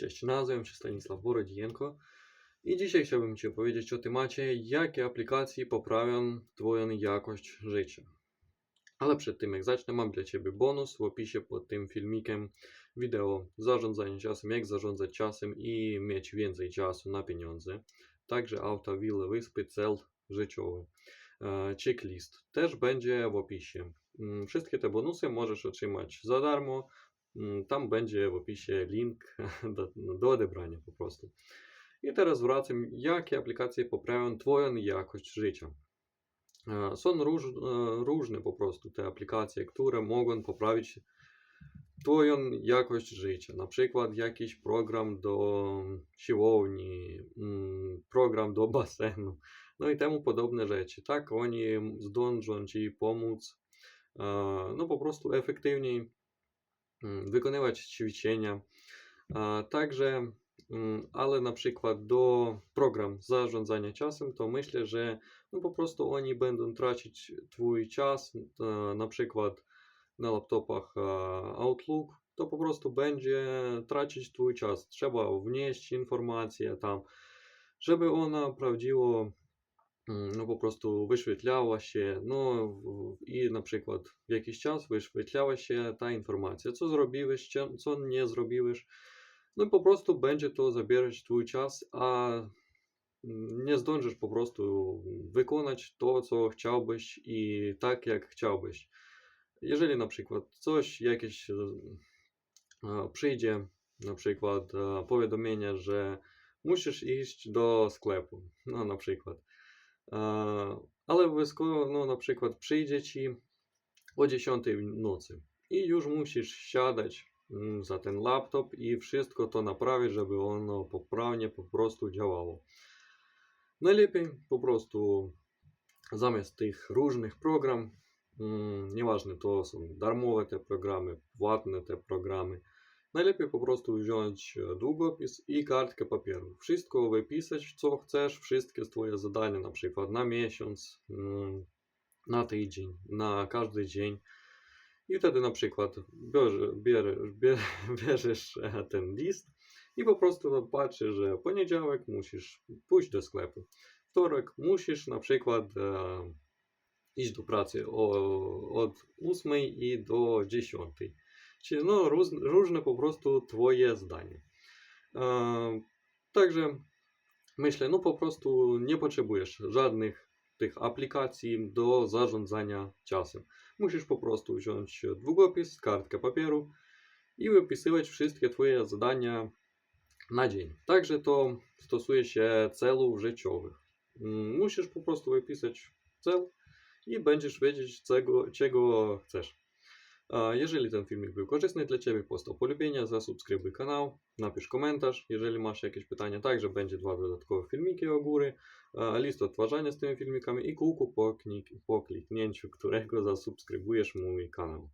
Cześć, nazywam się Stanisław Borodienko i dzisiaj chciałbym Ci opowiedzieć o temacie, jakie aplikacje poprawią Twoją jakość życia. Ale przed tym jak zacznę, mam dla Ciebie bonus w opisie pod tym filmikiem wideo zarządzanie czasem, jak zarządzać czasem i mieć więcej czasu na pieniądze. Także auto, wille, wyspy, cel życiowy. E, Checklist też będzie w opisie. Mm, Wszystkie te bonusy możesz otrzymać za darmo. Mm, Tam będzie w opisie link do, do odebrania po prostu. I teraz wracam, jakie aplikacje poprawią Twoją jakość życia. E, Są róż, e, różne po prostu te aplikacje, które mogą poprawić Twoją jakość życia. Na przykład jakiś program do siłowni, mm, program do basenu, no i temu podobne rzeczy. Tak oni zdążą Ci pomóc, e, no po prostu efektywniej wykonywać ćwiczenia. Także, ale na przykład do program zarządzania czasem, to myślę, że no po prostu oni będą tracić Twój czas, na przykład na laptopach Outlook, to po prostu będzie tracić Twój czas. Trzeba wnieść informację tam, żeby ona prawdziwo no po prostu wyświetlała się, no i na przykład w jakiś czas wyświetlała się ta informacja, co zrobiłeś, co nie zrobiłeś. No i po prostu będzie to zabierać Twój czas, a mm, nie zdążysz po prostu wykonać to, co chciałbyś i tak, jak chciałbyś. Jeżeli na przykład coś jakieś e, przyjdzie, na przykład e, powiadomienie, że musisz iść do sklepu, no na przykład. E, Ale obов'язково, no na przykład przyjdzie ci o 10 nocy i już musisz siadać mm, za ten laptop i wszystko to naprawić, żeby ono poprawnie po prostu działało. Najlepiej po prostu zamiast tych różnych program, mm, nieważne to są darmowe te programy, płatne te programy, najlepiej po prostu wziąć e, długopis i kartkę papieru. Wszystko wypisać, co chcesz, wszystkie twoje zadania, na przykład na miesiąc, mm, na tydzień, na każdy dzień. I wtedy na przykład bierze, bierzesz, bie- bierzesz ten list i po prostu patrzysz, że poniedziałek musisz pójść do sklepu. Wtorek musisz na przykład e, iść do pracy od 8 i do 10. Czyli no, różne po prostu Twoje zdanie. E, także myślę, no po prostu nie potrzebujesz żadnych tych aplikacji do zarządzania czasem. Musisz po prostu wziąć długopis, kartkę papieru i wypisywać wszystkie Twoje zadania na dzień. Także to stosuje się celów życiowych. Mm, Musisz po prostu wypisać cel i będziesz wiedzieć, czego, czego chcesz. Jeżeli ten filmik był korzystny dla Ciebie, postaw polubienia, zasubskrybuj kanał, napisz komentarz, jeżeli masz jakieś pytania. Także będzie dwa dodatkowe filmiki u góry, list odtwarzania z tymi filmikami i kółko po, klik, po kliknięciu którego zasubskrybujesz mój kanał.